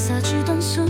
Sao 续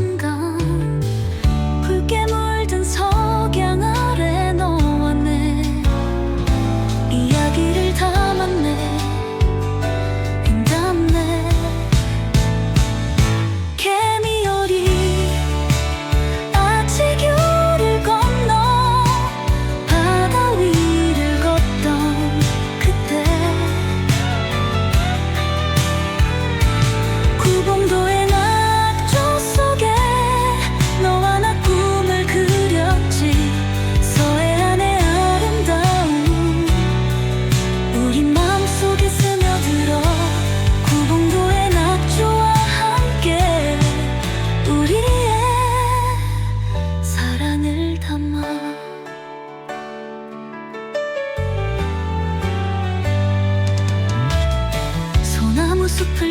disappear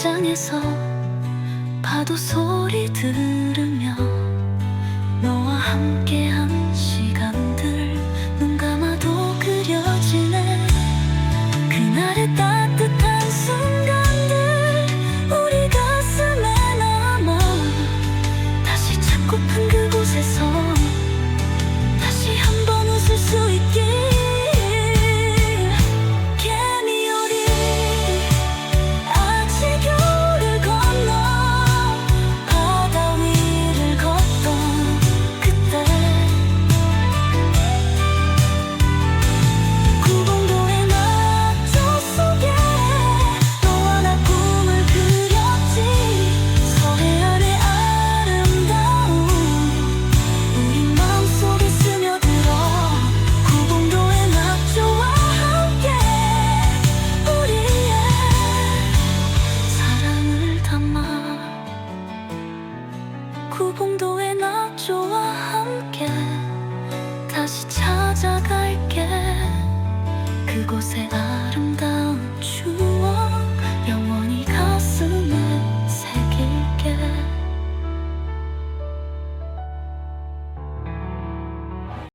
광장에서 파도 소리 들으며 너와 함께한 찾아갈게. 그곳에 아름다운 추억